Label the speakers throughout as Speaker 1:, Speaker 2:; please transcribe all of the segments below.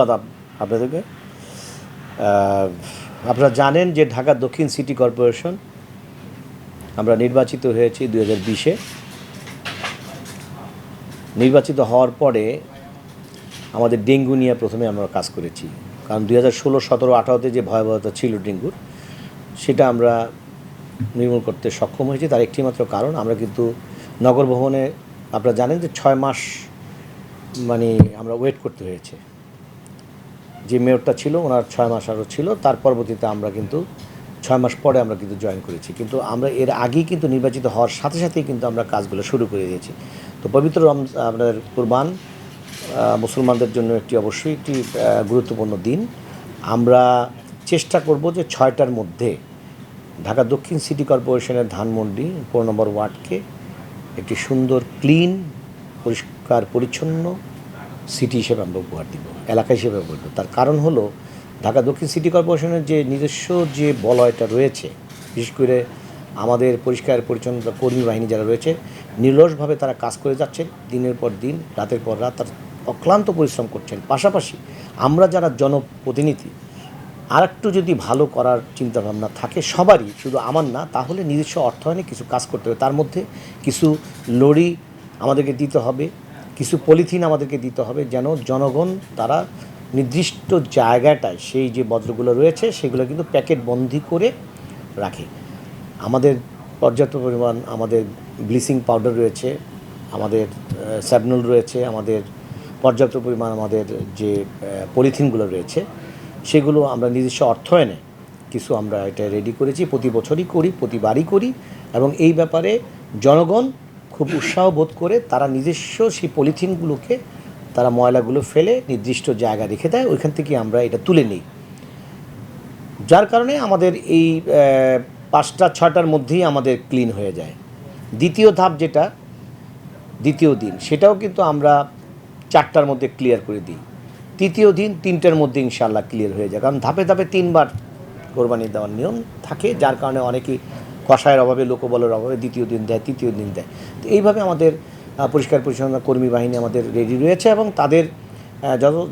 Speaker 1: Up- আপনাদেরকে। আপনারা জানেন যে ঢাকা দক্ষিণ সিটি কর্পোরেশন, আমরা নির্বাচিত হয়েছি দু হাজার বিশে। নির্বাচিত হওয়ার পরে আমাদের ডেঙ্গু নিয়ে প্রথমে আমরা কাজ করেছি। কারণ দুই হাজার ষোলো, সতেরো, আঠারোতে যে ভয়াবহতা ছিল ডেঙ্গুর, সেটা আমরা নির্মূল করতে সক্ষম হয়েছি। তার একটি মাত্র কারণ, আমরা কিন্তু নগর ভবনে, আপনারা জানেন যে ছয় মাস মানে আমরা ওয়েট করতে হয়েছে। যে মেয়রটা ছিল, ওনার ছয় মাস আরও ছিল, তার পরবর্তীতে আমরা কিন্তু, ছয় মাস পরে আমরা কিন্তু জয়েন করেছি। কিন্তু আমরা এর আগেই কিন্তু নির্বাচিত হওয়ার সাথে সাথেই কিন্তু আমরা কাজগুলো শুরু করে দিয়েছি। তো পবিত্র রম, আপনাদের কুরবান মুসলমানদের জন্য একটি অবশ্যই একটি গুরুত্বপূর্ণ দিন। আমরা চেষ্টা করব যে ছয়টার মধ্যে ঢাকা দক্ষিণ সিটি কর্পোরেশনের ধানমন্ডি, পনেরো নম্বর ওয়ার্ডকে একটি সুন্দর, ক্লিন, পরিষ্কার, পরিচ্ছন্ন সিটি হিসেবে আমরা উপহার দিব, এলাকা হিসেবে উপহার তার কারণ হলো, ঢাকা দক্ষিণ সিটি কর্পোরেশনের যে নিজস্ব যে বলয়টা রয়েছে, বিশেষ করে আমাদের পরিষ্কার পরিচ্ছন্নতা কর্মী বাহিনী যারা রয়েছে, নির্লসভাবে তারা কাজ করে যাচ্ছেন, দিনের পর দিন, রাতের পর রাত তারা অক্লান্ত পরিশ্রম করছেন। পাশাপাশি আমরা যারা জনপ্রতিনিধি আর একটু যদি ভালো করার চিন্তাভাবনা থাকে সবারই, শুধু আমার না, তাহলে নিজস্ব অর্থায়নে কিছু কাজ করতে হবে। তার মধ্যে কিছু লড়ি আমাদেরকে দিতে হবে। কিছু পলিথিন আমাদেরকে দিতে হবে যেন জনগণ তারা নির্দিষ্ট জায়গাটায় সেই যে বজ্রগুলো রয়েছে, সেগুলো কিন্তু প্যাকেট বন্দি করে রাখে। আমাদের পর্যাপ্ত পরিমাণ আমাদের ব্লিচিং পাউডার রয়েছে, আমাদের স্যাবনুল রয়েছে, আমাদের পর্যাপ্ত পরিমাণ আমাদের যে পলিথিনগুলো রয়েছে, সেগুলো আমরা নিজস্ব অর্থায়নে কিছু আমরা এটা রেডি করেছি, প্রতি বছরই করি, প্রতিবারই করি এবং এই ব্যাপারে জনগণ খুব উৎসাহ বোধ করে তারা নিজস্ব সেই পলিথিনগুলোকে তারা ময়লাগুলো ফেলে নির্দিষ্ট জায়গা রেখে দেয়, ওইখান থেকে আমরা এটা তুলে নিই। যার কারণে আমাদের এই পাঁচটা ছটার মধ্যেই আমাদের ক্লিন হয়ে যায়। দ্বিতীয় ধাপ যেটা, দ্বিতীয় দিন, সেটাও কিন্তু আমরা চারটার মধ্যে ক্লিয়ার করে দিই। তৃতীয় দিন, তিনটার মধ্যে ইনশাল্লাহ ক্লিয়ার হয়ে যায়। কারণ ধাপে ধাপে তিনবার কোরবানি দেওয়ার নিয়ম থাকে, যার কারণে অনেকেই কষায়ের অভাবে, লোকবলের অভাবে দ্বিতীয় দিন দেয়, তৃতীয় দিন দেয়। তো এইভাবে আমাদের পরিষ্কার পরিচ্ছন্ন কর্মী বাহিনী আমাদের রেডি রয়েছে এবং তাদের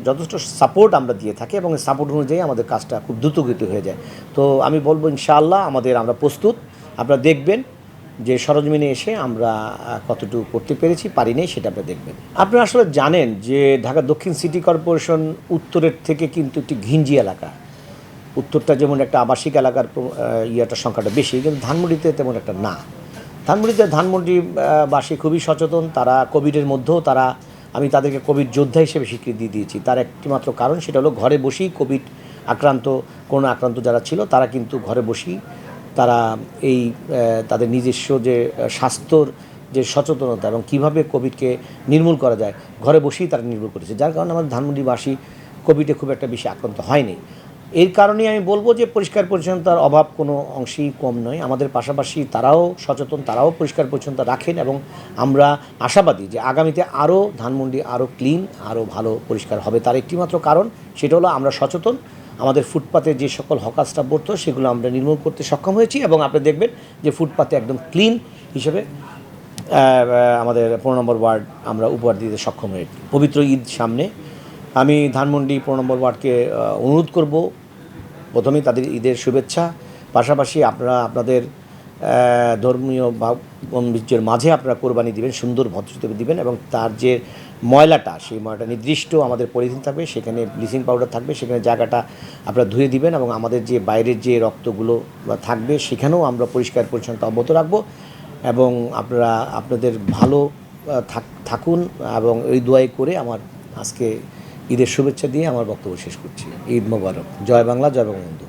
Speaker 1: যথেষ্ট সাপোর্ট আমরা দিয়ে থাকি এবং সাপোর্ট অনুযায়ী আমাদের কাজটা খুব দ্রুতগতি হয়ে যায়। তো আমি বলব ইনশাআল্লাহ আমাদের, আমরা প্রস্তুত। আপনারা দেখবেন যে সরজমিনে এসে আমরা কতটুকু করতে পেরেছি, পারি নাই সেটা আপনারা দেখবেন। আপনারা আসলে জানেন যে ঢাকা দক্ষিণ সিটি কর্পোরেশন উত্তরের থেকে কিন্তু একটি ঘিঞ্জি এলাকা। উত্তরটা যেমন একটা আবাসিক এলাকার ইয়েটার সংখ্যাটা বেশি কিন্তু ধানমন্ডিতে তেমন একটা না। ধানমন্ডিতে ধানমন্ডি আহ, বাসী খুবই সচেতন তারা কোভিডের মধ্যেও তারা আমি তাদেরকে কোভিড যোদ্ধা হিসেবে স্বীকৃতি দিয়েছি। তার একটিমাত্র কারণ সেটা হলো ঘরে বসেই কোভিড আক্রান্ত কোনো আক্রান্ত যারা ছিল তারা কিন্তু ঘরে বসেই তারা এই তাদের নিজস্ব যে স্বাস্থ্যর যে সচেতনতা এবং কীভাবে কোভিডকে নির্মূল করা যায় ঘরে বসেই তারা নির্মূল করেছে। যার কারণে আমাদের ধানমন্ডিবাসী কোভিডে খুব একটা বেশি আক্রান্ত হয়নি। এর কারণেই আমি বলব যে পরিষ্কার পরিচ্ছন্নতার অভাব কোনো অংশেই কম নয়। আমাদের পাশাপাশি তারাও সচেতন, তারাও পরিষ্কার পরিচ্ছন্নতা রাখেন এবং আমরা আশাবাদী যে আগামীতে আরও ধানমন্ডি আরও ক্লিন, আরও ভালো পরিষ্কার হবে। তার একটিমাত্র কারণ সেটা হলো আমরা সচেতন। আমাদের ফুটপাতে যে সকল হকাসটা পড়তো সেগুলো আমরা নির্মূল করতে সক্ষম হয়েছি এবং আপনি দেখবেন যে ফুটপাতে একদম ক্লিন হিসেবে আমাদের পনেরো নম্বর ওয়ার্ড আমরা উপহার দিতে সক্ষম হয়েছি। পবিত্র ঈদ সামনে। আমি ধানমন্ডি পনেরো নম্বর ওয়ার্ডকে অনুরোধ করব প্রথমেই তাদের ঈদের শুভেচ্ছা। পাশাপাশি আপনারা আপনাদের ধর্মীয় বা গাম্ভীর্যের মাঝে আপনারা কোরবানি দিবেন, সুন্দর ভদ্রতা দিবেন এবং তার যে ময়লাটা, সেই ময়লাটা নির্দিষ্ট আমাদের পলিথিন থাকবে, সেখানে ব্লিচিং পাউডার থাকবে, সেখানে জায়গাটা আপনারা ধুয়ে দিবেন এবং আমাদের যে বাইরের যে রক্তগুলো থাকবে, সেখানেও আমরা পরিষ্কার পরিচ্ছন্নতা অব্যাহত রাখব এবং আপনারা আপনাদের ভালো থাক- থাকুন এবং এই দোয়াই করে আমার আজকে ঈদের শুভেচ্ছা দিয়ে আমার বক্তব্য শেষ করছি। ঈদ মোবারক। জয় বাংলা জয় বঙ্গবন্ধু।